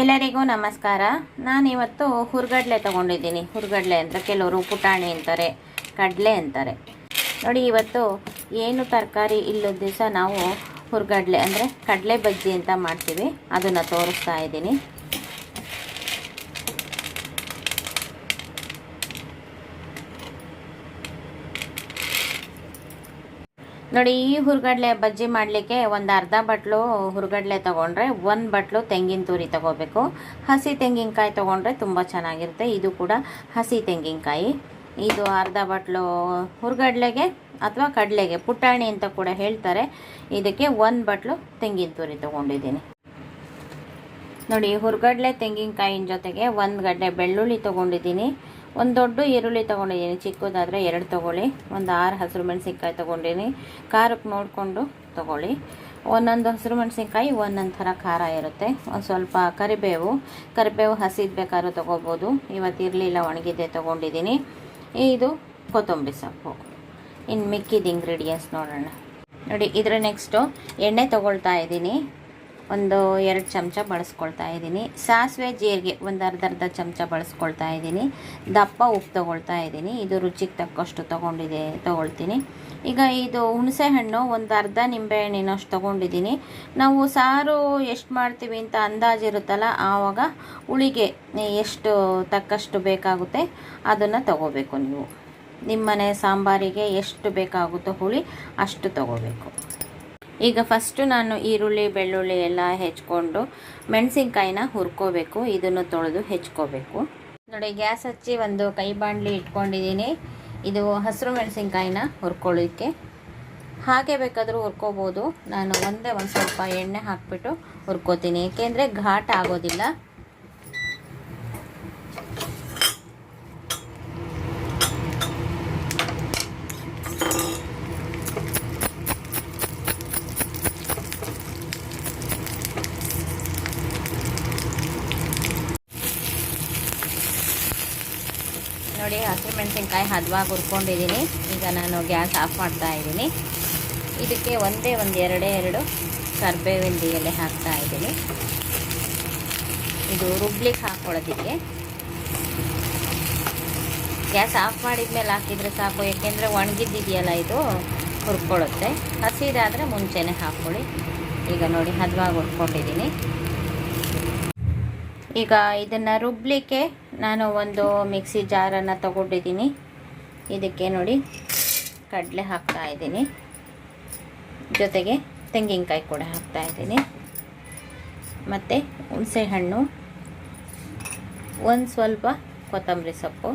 ಎಲ್ಲರಿಗೂ ನಮಸ್ಕಾರ. ನಾನಿವತ್ತು ಹುರ್ಗಡ್ಲೆ ತೊಗೊಂಡಿದ್ದೀನಿ. ಹುರ್ಗಡ್ಲೆ ಅಂತ ಕೆಲವರು ಪುಟಾಣಿ ಅಂತಾರೆ, ಕಡಲೆ ಅಂತಾರೆ. ನೋಡಿ, ಇವತ್ತು ಏನು ತರಕಾರಿ ಇಲ್ಲದ ದಿವಸ ನಾವು ಹುರ್ಗಡ್ಲೆ ಅಂದರೆ ಕಡಲೆ ಬಜ್ಜಿ ಅಂತ ಮಾಡ್ತೀವಿ. ಅದನ್ನು ತೋರಿಸ್ತಾ ಇದ್ದೀನಿ. ನೋಡಿ, ಈ ಹುರ್ಗಡ್ಲೆ ಬಜ್ಜಿ ಮಾಡಲಿಕ್ಕೆ ಒಂದು ಅರ್ಧ ಬಟ್ಲು ಹುರ್ಗಡ್ಲೆ ತೊಗೊಂಡ್ರೆ, ಒಂದು ಬಟ್ಲು ತೆಂಗಿನ ತುರಿ ತೊಗೋಬೇಕು. ಹಸಿ ತೆಂಗಿನಕಾಯಿ ತೊಗೊಂಡ್ರೆ ತುಂಬ ಚೆನ್ನಾಗಿರುತ್ತೆ. ಇದು ಕೂಡ ಹಸಿ ತೆಂಗಿನಕಾಯಿ. ಇದು ಅರ್ಧ ಬಟ್ಲು ಹುರ್ಗಡ್ಲೆಗೆ ಅಥವಾ ಕಡಲೆಗೆ, ಪುಟಾಣಿ ಅಂತ ಕೂಡ ಹೇಳ್ತಾರೆ. ಇದಕ್ಕೆ ಒಂದು ಬಟ್ಲು ತೆಂಗಿನ ತುರಿ ತೊಗೊಂಡಿದ್ದೀನಿ. ನೋಡಿ, ಹುರ್ಗಡ್ಲೆ ತೆಂಗಿನಕಾಯಿನ ಜೊತೆಗೆ ಒಂದು ಗಡ್ಡೆ ಬೆಳ್ಳುಳ್ಳಿ ತೊಗೊಂಡಿದ್ದೀನಿ. ಒಂದು ದೊಡ್ಡ ಈರುಳ್ಳಿ ತೊಗೊಂಡಿದ್ದೀನಿ, ಚಿಕ್ಕದಾದರೆ ಎರಡು ತೊಗೊಳ್ಳಿ. ಒಂದು ಆರು ಹಸಿರು ಮೆಣಸಿನ್ಕಾಯಿ ತೊಗೊಂಡಿದ್ದೀನಿ. ಖಾರಕ್ಕೆ ನೋಡಿಕೊಂಡು ತೊಗೊಳ್ಳಿ. ಒಂದೊಂದು ಹಸಿರು ಮೆಣಸಿನ್ಕಾಯಿ ಒಂದೊಂದು ಥರ ಖಾರ ಇರುತ್ತೆ. ಒಂದು ಸ್ವಲ್ಪ ಕರಿಬೇವು ಕರಿಬೇವು ಹಸಿದು ಬೇಕಾದ್ರೂ ತೊಗೋಬೋದು ಇವತ್ತು ಇರಲಿಲ್ಲ, ಒಣಗಿದ್ದೆ ತೊಗೊಂಡಿದ್ದೀನಿ. ಇದು ಕೊತ್ತಂಬರಿ ಸೊಪ್ಪು. ಇನ್ನು ಮಿಕ್ಕಿದ ಇಂಗ್ರೀಡಿಯೆಂಟ್ಸ್ ನೋಡೋಣ. ನೋಡಿ, ಇದರ ನೆಕ್ಸ್ಟು ಎಣ್ಣೆ ತೊಗೊಳ್ತಾ ಇದ್ದೀನಿ. ಒಂದು ಎರಡು ಚಮಚ ಬಳಸ್ಕೊಳ್ತಾ ಇದ್ದೀನಿ. ಸಾಸಿವೆ ಜೀರಿಗೆ ಒಂದು ಅರ್ಧ ಅರ್ಧ ಚಮಚ ಬಳಸ್ಕೊಳ್ತಾ ಇದ್ದೀನಿ. ದಪ್ಪ ಉಪ್ಪು ತೊಗೊಳ್ತಾ ಇದ್ದೀನಿ. ಇದು ರುಚಿಗೆ ತಕ್ಕಷ್ಟು ತೊಗೊಂಡಿದೆ, ತೊಗೊಳ್ತೀನಿ. ಈಗ ಇದು ಹುಣಸೆ ಹಣ್ಣು ಒಂದು ಅರ್ಧ ನಿಂಬೆಹಣ್ಣಿನಷ್ಟು ತೊಗೊಂಡಿದ್ದೀನಿ. ನಾವು ಸಾರು ಎಷ್ಟು ಮಾಡ್ತೀವಿ ಅಂತ ಅಂದಾಜಿರುತ್ತಲ್ಲ ಆವಾಗ ಉಳಿಗೆ ಎಷ್ಟು ತಕ್ಕಷ್ಟು ಬೇಕಾಗುತ್ತೆ ಅದನ್ನು ತಗೋಬೇಕು ನೀವು. ನಿಮ್ಮನೆ ಸಾಂಬಾರಿಗೆ ಎಷ್ಟು ಬೇಕಾಗುತ್ತೋ ಹುಳಿ ಅಷ್ಟು ತಗೋಬೇಕು. ಈಗ ಫಸ್ಟು ನಾನು ಈರುಳ್ಳಿ, ಬೆಳ್ಳುಳ್ಳಿ ಎಲ್ಲ ಹೆಚ್ಕೊಂಡು ಮೆಣಸಿನ್ಕಾಯಿನ ಹುರ್ಕೋಬೇಕು. ಇದನ್ನು ತೊಳೆದು ಹೆಚ್ಕೋಬೇಕು. ನೋಡಿ, ಗ್ಯಾಸ್ ಹಚ್ಚಿ ಒಂದು ಕೈ ಬಾಣಲಿ ಇಟ್ಕೊಂಡಿದ್ದೀನಿ. ಇದು ಹಸಿರು ಮೆಣಸಿನ್ಕಾಯಿನ ಹುರ್ಕೊಳ್ಳೋಕ್ಕೆ. ಹಾಗೆ ಬೇಕಾದರೂ ಹುರ್ಕೋಬೋದು. ನಾನು ಒಂದೇ ಒಂದು ಸ್ವಲ್ಪ ಎಣ್ಣೆ ಹಾಕಿಬಿಟ್ಟು ಹುರ್ಕೋತೀನಿ. ಏಕೆಂದರೆ ಘಾಟ್ ಆಗೋದಿಲ್ಲ. ನೋಡಿ ಹಸಿರು ಮೆಣಸಿನ್ಕಾಯಿ ಹದವಾಗಿ ಹುರ್ಕೊಂಡಿದ್ದೀನಿ. ಈಗ ನಾನು ಗ್ಯಾಸ್ ಆಫ್ ಮಾಡ್ತಾ ಇದ್ದೀನಿ. ಇದಕ್ಕೆ ಒಂದೇ ಒಂದು ಎರಡೇ ಎರಡು ಕರ್ಬೇವಿನ ಎಲೆ ಹಾಕ್ತಾ ಇದ್ದೀನಿ. ಇದು ರುಬ್ಲಿಕ್ಕೆ ಹಾಕ್ಕೊಳ್ಳೋದಕ್ಕೆ ಗ್ಯಾಸ್ ಆಫ್ ಮಾಡಿದ ಮೇಲೆ ಹಾಕಿದರೆ ಸಾಕು ಏಕೆಂದರೆ ಒಣಗಿದ್ದಿದೆಯಲ್ಲ ಇದು, ಹುರ್ಕೊಳ್ಳುತ್ತೆ. ಹಸಿದಾದರೆ ಮುಂಚೆನೇ ಹಾಕ್ಕೊಳ್ಳಿ. ಈಗ ನೋಡಿ, ಹದವಾಗಿ ಹುರ್ಕೊಂಡಿದ್ದೀನಿ. ಈಗ ಇದನ್ನು ರುಬ್ಲಿಕ್ಕೆ ನಾನು ಒಂದು ಮಿಕ್ಸಿ ಜಾರನ್ನು ತಗೊಂಡಿದ್ದೀನಿ. ಇದಕ್ಕೆ ನೋಡಿ ಕಡಲೆ ಹಾಕ್ತಾ ಇದ್ದೀನಿ. ಜೊತೆಗೆ ತೆಂಗಿನಕಾಯಿ ಕೂಡ ಹಾಕ್ತಾ ಇದ್ದೀನಿ. ಮತ್ತು ಹುಣಸೆಹಣ್ಣು, ಒಂದು ಸ್ವಲ್ಪ ಕೊತ್ತಂಬರಿ ಸೊಪ್ಪು.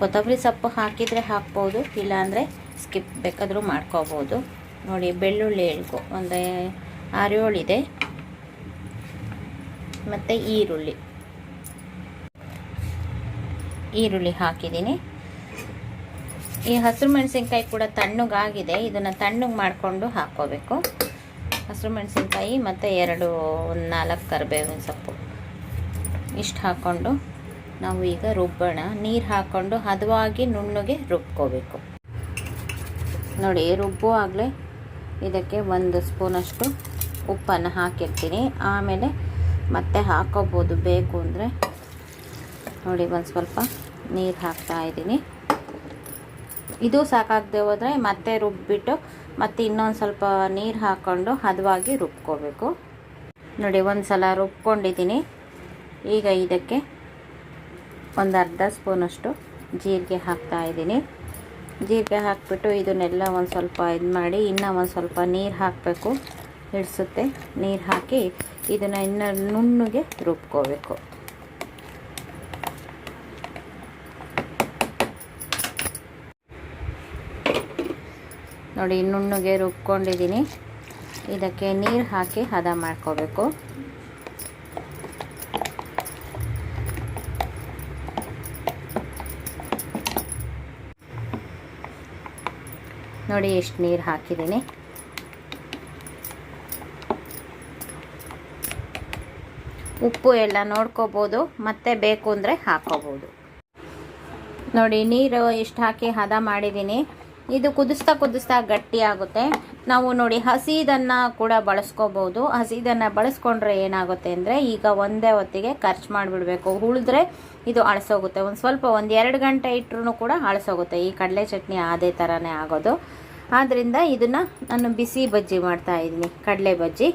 ಕೊತ್ತಂಬರಿ ಸೊಪ್ಪು ಹಾಕಿದರೆ ಹಾಕ್ಬೋದು, ಇಲ್ಲಾಂದರೆ ಸ್ಕಿಪ್ ಬೇಕಾದರೂ ಮಾಡ್ಕೋಬೋದು. ನೋಡಿ ಬೆಳ್ಳುಳ್ಳಿ ಎಳ್ಕೊ ಒಂದು ಆರು ಏಳು ಇದೆ. ಮತ್ತು ಈರುಳ್ಳಿ. ಈರುಳ್ಳಿ ಹಾಕಿದ್ದೀನಿ. ಈ ಹಸಿರು ಮೆಣಸಿನ್ಕಾಯಿ ಕೂಡ ತಣ್ಣಗಾಗಿದೆ. ಇದನ್ನು ತಣ್ಣಗೆ ಮಾಡಿಕೊಂಡು ಹಾಕ್ಕೋಬೇಕು. ಹಸಿರು ಮೆಣಸಿನ್ಕಾಯಿ ಮತ್ತು ಎರಡು ಒಂದು ನಾಲ್ಕು ಕರಿಬೇವಿನ ಸೊಪ್ಪು. ಇಷ್ಟು ಹಾಕ್ಕೊಂಡು ನಾವು ಈಗ ರುಬ್ಬೋಣ. ನೀರು ಹಾಕ್ಕೊಂಡು ಹದವಾಗಿ ನುಣ್ಣಗೆ ರುಬ್ಕೋಬೇಕು. ನೋಡಿ, ರುಬ್ಬುವಾಗಲೇ ಇದಕ್ಕೆ ಒಂದು ಸ್ಪೂನಷ್ಟು ಉಪ್ಪನ್ನು ಹಾಕಿರ್ತೀನಿ. ಆಮೇಲೆ ಮತ್ತೆ ಹಾಕೋಬೋದು. ಬೇಕು ಅಂದರೆ ನೋಡಿ ಒಂದು ಸ್ವಲ್ಪ ನೀರು ಹಾಕ್ತಾ ಇದ್ದೀನಿ. ಇದು ಸಾಕಾಗದೆ ಹೋದರೆ ಮತ್ತೆ ರುಬ್ಬಿಟ್ಟು ಮತ್ತೆ ಇನ್ನೊಂದು ಸ್ವಲ್ಪ ನೀರು ಹಾಕ್ಕೊಂಡು ಹದವಾಗಿ ರುಬ್ಕೋಬೇಕು. ನೋಡಿ ಒಂದು ಸಲ ರುಬ್ಕೊಂಡಿದ್ದೀನಿ. ಈಗ ಇದಕ್ಕೆ ಒಂದು ಅರ್ಧ ಸ್ಪೂನಷ್ಟು ಜೀರಿಗೆ ಹಾಕ್ತಾ ಇದ್ದೀನಿ. ಜೀರಿಗೆ ಹಾಕಿಬಿಟ್ಟು ಇದನ್ನೆಲ್ಲ ಒಂದು ಸ್ವಲ್ಪ ಇದು ಮಾಡಿ ಇನ್ನೂ ಒಂದು ಸ್ವಲ್ಪ ನೀರು ಹಾಕಬೇಕು. ಹಿಡಿಸುತ್ತೆ, ನೀರು ಹಾಕಿ ಇದನ್ನು ಇನ್ನು ನುಣ್ಣಗೆ ರುಬ್ಕೋಬೇಕು. ನೋಡಿ, ನುಣ್ಣಗೆ ರುಬ್ಕೊಂಡಿದ್ದೀನಿ ಇದಕ್ಕೆ ನೀರು ಹಾಕಿ ಹದ ಮಾಡ್ಕೋಬೇಕು. ನೋಡಿ, ಎಷ್ಟು ನೀರು ಹಾಕಿದ್ದೀನಿ ಉಪ್ಪು ಎಲ್ಲ ನೋಡ್ಕೋಬೋದು, ಮತ್ತೆ ಬೇಕು ಅಂದರೆ ಹಾಕೋಬೋದು. ನೋಡಿ, ನೀರು ಇಷ್ಟು ಹಾಕಿ ಹದ ಮಾಡಿದ್ದೀನಿ. ಇದು ಕುದಿಸ್ತಾ ಕುದಿಸ್ತಾ ಗಟ್ಟಿ ಆಗುತ್ತೆ. ನಾವು ನೋಡಿ ಹಸಿದನ್ನು ಕೂಡ ಬಳಸ್ಕೋಬೋದು. ಹಸಿದನ್ನು ಬಳಸ್ಕೊಂಡ್ರೆ ಏನಾಗುತ್ತೆ ಅಂದರೆ ಈಗ ಒಂದೇ ಹೊತ್ತಿಗೆ ಖರ್ಚು ಮಾಡಿಬಿಡ್ಬೇಕು. ಉಳಿದ್ರೆ ಇದು ಅಳಸೋಗುತ್ತೆ. ಒಂದು ಸ್ವಲ್ಪ ಒಂದು ಎರಡು ಗಂಟೆ ಇಟ್ಟರು ಕೂಡ ಅಳಸೋಗುತ್ತೆ. ಈ ಕಡಲೆ ಚಟ್ನಿ ಅದೇ ಥರನೇ ಆಗೋದು. ಆದ್ದರಿಂದ ಇದನ್ನು ನಾನು ಬಿಸಿ ಬಜ್ಜಿ ಮಾಡ್ತಾ ಇದ್ದೀನಿ. ಕಡಲೆ ಬಜ್ಜಿ.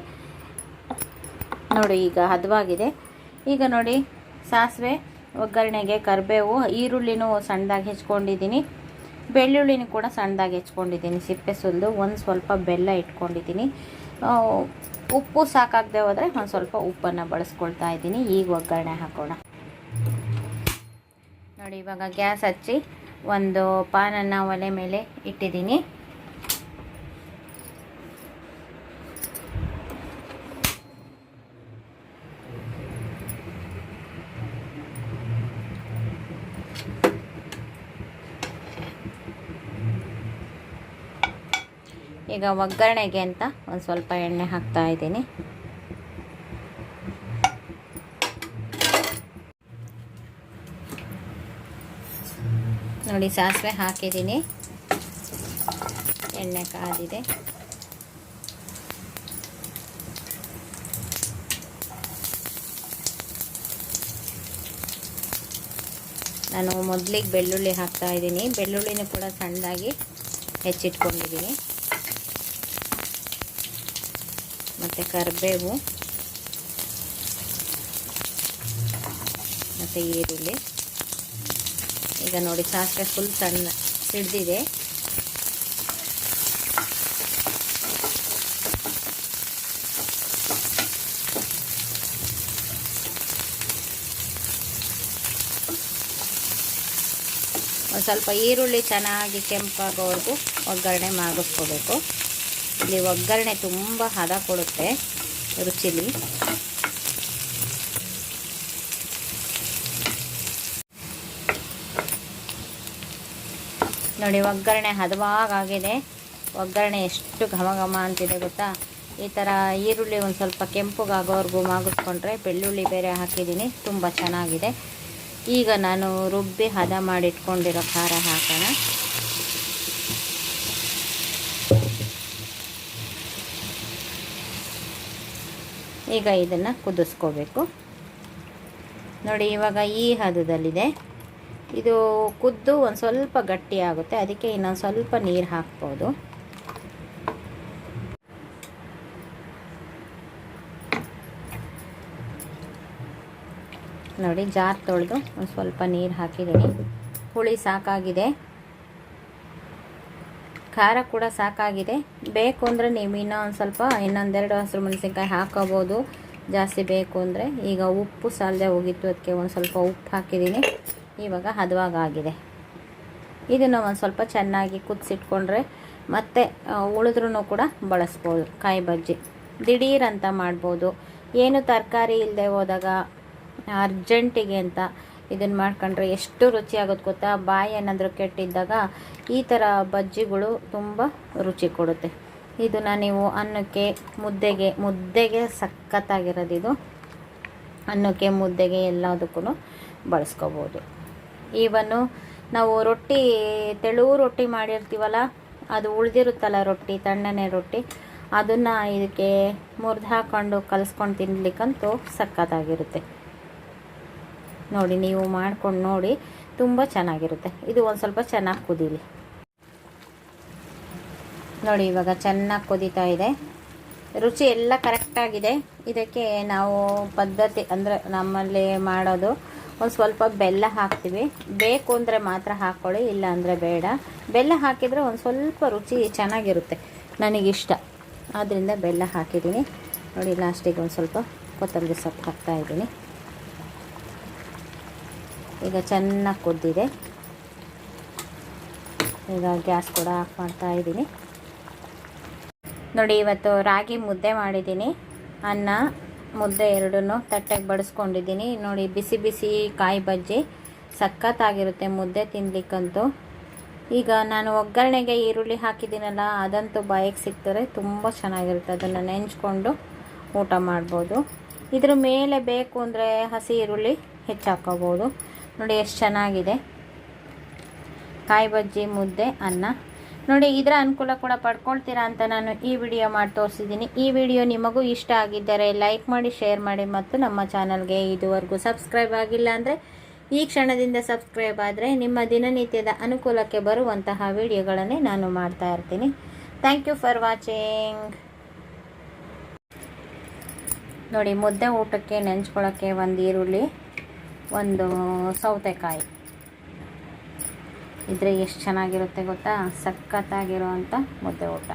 ನೋಡಿ, ಈಗ ಹದವಾಗಿದೆ. ಈಗ ನೋಡಿ, ಸಾಸಿವೆ, ಒಗ್ಗರಣೆಗೆ ಕರಿಬೇವು, ಈರುಳ್ಳಿನೂ ಸಣ್ಣದಾಗಿ ಹೆಚ್ಕೊಂಡಿದ್ದೀನಿ. ಬೆಳ್ಳುಳ್ಳಿನೂ ಕೂಡ ಸಣ್ಣದಾಗಿ ಹೆಚ್ಕೊಂಡಿದ್ದೀನಿ. ಸಿಪ್ಪೆ ಸುಲಿದು ಒಂದು ಸ್ವಲ್ಪ ಬೆಲ್ಲ ಇಟ್ಕೊಂಡಿದ್ದೀನಿ. ಉಪ್ಪು ಸಾಕಾಗದೆ ಹೋದರೆ ಒಂದು ಸ್ವಲ್ಪ ಉಪ್ಪನ್ನು ಬಳಸ್ಕೊಳ್ತಾ ಇದ್ದೀನಿ. ಈಗ ಒಗ್ಗರಣೆ ಹಾಕೋಣ. ನೋಡಿ, ಇವಾಗ ಗ್ಯಾಸ್ ಹಚ್ಚಿ ಒಂದು ಪಾನನ್ನು ಒಲೆ ಮೇಲೆ ಇಟ್ಟಿದ್ದೀನಿ. ಈಗ ಒಗ್ಗರಣೆಗೆ ಅಂತ ಒಂದು ಸ್ವಲ್ಪ ಎಣ್ಣೆ ಹಾಕ್ತಾ ಇದ್ದೀನಿ. ನೋಡಿ ಸಾಸಿವೆ ಹಾಕಿದ್ದೀನಿ. ಎಣ್ಣೆ ಕಾದಿದೆ. ನಾನು ಮೊದಲಿಗೆ ಬೆಳ್ಳುಳ್ಳಿ ಹಾಕ್ತಾ ಇದ್ದೀನಿ. ಬೆಳ್ಳುಳ್ಳಿನೂ ಕೂಡ ಸಣ್ಣದಾಗಿ ಹೆಚ್ಚಿಟ್ಕೊಂಡಿದ್ದೀನಿ. ಮತ್ತು ಕರಿಬೇವು, ಮತ್ತು ಈರುಳ್ಳಿ. ಈಗ ನೋಡಿ ಸಾಸಿವೆ ಫುಲ್ ಸಣ್ಣ ಸಿಡ್ದಿದೆ. ಒಂದು ಸ್ವಲ್ಪ ಈರುಳ್ಳಿ ಚೆನ್ನಾಗಿ ಕೆಂಪಾಗೋವರೆಗೂ ಒಗ್ಗರಣೆ ಮಾಡಿಸ್ಕೋಬೇಕು ಇಲ್ಲಿ ಒಗ್ಗರಣೆ ತುಂಬ ಹದ ಕೊಡುತ್ತೆ ರುಚಿಲಿ. ನೋಡಿ, ಒಗ್ಗರಣೆ ಹದವಾಗಿದೆ ಒಗ್ಗರಣೆ ಎಷ್ಟು ಘಮ ಘಮ ಅಂತಿದೆ ಗೊತ್ತಾ? ಈ ಥರ ಈರುಳ್ಳಿ ಒಂದು ಸ್ವಲ್ಪ ಕೆಂಪುಗಾಗೋವರೆಗೂ ಮಾಗಿಸ್ಕೊಂಡ್ರೆ ಬೆಳ್ಳುಳ್ಳಿ ಬೇರೆ ಹಾಕಿದ್ದೀನಿ, ತುಂಬ ಚೆನ್ನಾಗಿದೆ. ಈಗ ನಾನು ರುಬ್ಬಿ ಹದ ಮಾಡಿಟ್ಕೊಂಡಿರೋ ಖಾರ ಹಾಕೋಣ. ಈಗ ಇದನ್ನು ಕುದಿಸ್ಕೋಬೇಕು. ನೋಡಿ, ಇವಾಗ ಈ ಹದದಲ್ಲಿದೆ. ಇದು ಕುದ್ದು ಒಂದು ಸ್ವಲ್ಪ ಗಟ್ಟಿ ಆಗುತ್ತೆ. ಅದಕ್ಕೆ ಇನ್ನೊಂದು ಸ್ವಲ್ಪ ನೀರು ಹಾಕ್ಬೋದು. ನೋಡಿ, ಜಾರ್ ತೊಳೆದು ಒಂದು ಸ್ವಲ್ಪ ನೀರು ಹಾಕಿದ್ದೀನಿ. ಹುಳಿ ಸಾಕಾಗಿದೆ. ಖಾರ ಕೂಡ ಸಾಕಾಗಿದೆ. ಬೇಕು ಅಂದರೆ ನೀವು ಇನ್ನೂ ಒಂದು ಸ್ವಲ್ಪ, ಇನ್ನೊಂದೆರಡು ಹಸಿರು ಮೆಣಸಿನ್ಕಾಯಿ ಹಾಕೋಬೋದು. ಜಾಸ್ತಿ ಬೇಕು ಅಂದರೆ. ಈಗ ಉಪ್ಪು ಸಾಲದೆ ಹೋಗಿತ್ತು, ಅದಕ್ಕೆ ಒಂದು ಸ್ವಲ್ಪ ಉಪ್ಪು ಹಾಕಿದ್ದೀನಿ. ಇವಾಗ ಹದವಾಗಾಗಿದೆ. ಇದನ್ನು ಒಂದು ಸ್ವಲ್ಪ ಚೆನ್ನಾಗಿ ಕುದಿಸಿಟ್ಕೊಂಡ್ರೆ ಮತ್ತೆ ಉಳಿದ್ರೂ ಕೂಡ ಬಳಸ್ಬೋದು. ಕಾಯಿ ಬಜ್ಜಿ. ದಿಢೀರ್ ಅಂತ ಮಾಡ್ಬೋದು. ಏನು ತರಕಾರಿ ಇಲ್ಲದೆ ಹೋದಾಗ ಅರ್ಜೆಂಟಿಗೆ ಅಂತ ಇದನ್ನು ಮಾಡ್ಕೊಂಡ್ರೆ ಎಷ್ಟು ರುಚಿಯಾಗುತ್ತೆ ಗೊತ್ತಾ? ಬಾಯಿ ಏನಾದರೂ ಕೆಟ್ಟಿದ್ದಾಗ ಈ ಥರ ಬಜ್ಜಿಗಳು ತುಂಬ ರುಚಿ ಕೊಡುತ್ತೆ. ಇದನ್ನು ನೀವು ಅನ್ನಕ್ಕೆ ಮುದ್ದೆಗೆ ಮುದ್ದೆಗೆ ಸಖತ್ತಾಗಿರೋದು ಇದು ಅನ್ನಕ್ಕೆ, ಮುದ್ದೆಗೆ ಎಲ್ಲದಕ್ಕೂ ಬಳಸ್ಕೋಬೋದು. ಈವನ್ನು ನಾವು ರೊಟ್ಟಿ, ತೆಳು ರೊಟ್ಟಿ ಮಾಡಿರ್ತೀವಲ್ಲ, ಅದು ಉಳಿದಿರುತ್ತಲ್ಲ ರೊಟ್ಟಿ, ತಣ್ಣನೆ ರೊಟ್ಟಿ, ಅದನ್ನು ಇದಕ್ಕೆ ಮುರಿದು ಹಾಕ್ಕೊಂಡು ಕಲಿಸ್ಕೊಂಡು ತಿನ್ಲಿಕ್ಕಂತೂ ಸಖತ್ತಾಗಿರುತ್ತೆ. ನೋಡಿ, ನೀವು ಮಾಡ್ಕೊಂಡು ನೋಡಿ, ತುಂಬ ಚೆನ್ನಾಗಿರುತ್ತೆ. ಇದು ಒಂದು ಸ್ವಲ್ಪ ಚೆನ್ನಾಗಿ ಕುದೀಲಿ. ನೋಡಿ, ಇವಾಗ ಚೆನ್ನಾಗಿ ಕುದೀತಾ ಇದೆ. ರುಚಿ ಎಲ್ಲ ಕರೆಕ್ಟಾಗಿದೆ ಇದಕ್ಕೆ ನಾವು ಪದ್ಧತಿ ಅಂದರೆ ನಮ್ಮಲ್ಲಿ ಮಾಡೋದು ಒಂದು ಸ್ವಲ್ಪ ಬೆಲ್ಲ ಹಾಕ್ತೀವಿ. ಬೇಕು ಅಂದರೆ ಮಾತ್ರ ಹಾಕ್ಕೊಳ್ಳಿ ಇಲ್ಲ ಅಂದರೆ ಬೇಡ. ಬೆಲ್ಲ ಹಾಕಿದರೆ ಒಂದು ಸ್ವಲ್ಪ ರುಚಿ ಚೆನ್ನಾಗಿರುತ್ತೆ, ನನಗಿಷ್ಟ. ಆದ್ದರಿಂದ ಬೆಲ್ಲ ಹಾಕಿದ್ದೀನಿ. ನೋಡಿ ಲಾಸ್ಟಿಗೆ ಒಂದು ಸ್ವಲ್ಪ ಕೊತ್ತಂಬರಿ ಸೊಪ್ಪು ಹಾಕ್ತಾ ಇದ್ದೀನಿ. ಈಗ ಚೆನ್ನಾಗಿ ಕುದ್ದಿದೆ. ಈಗ ಗ್ಯಾಸ್ ಕೂಡ ಆಫ್ ಮಾಡ್ತಾ ಇದ್ದೀನಿ. ನೋಡಿ, ಇವತ್ತು ರಾಗಿ ಮುದ್ದೆ ಮಾಡಿದ್ದೀನಿ. ಅನ್ನ, ಮುದ್ದೆ ಎರಡನ್ನೂ ತಟ್ಟೆಗೆ ಬಡಿಸ್ಕೊಂಡಿದ್ದೀನಿ. ನೋಡಿ, ಬಿಸಿ ಬಿಸಿ ಕಾಯಿ ಬಜ್ಜಿ ಸಖತ್ತಾಗಿರುತ್ತೆ ಮುದ್ದೆ ತಿನ್ಲಿಕ್ಕಂತೂ. ಈಗ ನಾನು ಒಗ್ಗರಣೆಗೆ ಈರುಳ್ಳಿ ಹಾಕಿದ್ದೀನಲ್ಲ, ಅದಂತೂ ಬಾಯಿಗೆ ಸಿಗ್ತಾರೆ ತುಂಬ ಚೆನ್ನಾಗಿರುತ್ತೆ. ಅದನ್ನು ನೆಂಚ್ಕೊಂಡು ಊಟ ಮಾಡ್ಬೋದು. ಇದ್ರ ಮೇಲೆ ಬೇಕು ಅಂದರೆ ಹಸಿ ಈರುಳ್ಳಿ ಹೆಚ್ಚಾಕೋಬೋದು. ನೋಡಿ ಎಷ್ಟು ಚೆನ್ನಾಗಿದೆ. ಕಾಯಿ ಬಜ್ಜಿ, ಮುದ್ದೆ, ಅನ್ನ. ನೋಡಿ, ಇದರ ಅನುಕೂಲ ಕೂಡ ಪಡ್ಕೊಳ್ತೀರಾ ಅಂತ ನಾನು ಈ ವಿಡಿಯೋ ಮಾಡಿ ತೋರಿಸಿದ್ದೀನಿ. ಈ ವಿಡಿಯೋ ನಿಮಗೂ ಇಷ್ಟ ಆಗಿದ್ದರೆ ಲೈಕ್ ಮಾಡಿ, ಶೇರ್ ಮಾಡಿ ಮತ್ತು ನಮ್ಮ ಚಾನಲ್ಗೆ ಇದುವರೆಗೂ ಸಬ್ಸ್ಕ್ರೈಬ್ ಆಗಿಲ್ಲ ಅಂದರೆ ಈ ಕ್ಷಣದಿಂದ ಸಬ್ಸ್ಕ್ರೈಬ್ ಆದರೆ ನಿಮ್ಮ ದಿನನಿತ್ಯದ ಅನುಕೂಲಕ್ಕೆ ಬರುವಂತಹ ವಿಡಿಯೋಗಳನ್ನೇ ನಾನು ಮಾಡ್ತಾ ಇರ್ತೀನಿ. ಥ್ಯಾಂಕ್ ಯು ಫಾರ್ ವಾಚಿಂಗ್ ನೋಡಿ, ಮುದ್ದೆ ಊಟಕ್ಕೆ ನೆಂಚ್ಕೊಳ್ಳೋಕ್ಕೆ ಒಂದು ಈರುಳ್ಳಿ. ಒಂದು ಸೌತೆಕಾಯಿ. ಇದ್ರೆ ಎಷ್ಟು ಚೆನ್ನಾಗಿರುತ್ತೆ ಗೊತ್ತಾ? ಸಖತ್ತಾಗಿರೋ ಅಂಥ ಮುದ್ದೆ ಊಟ.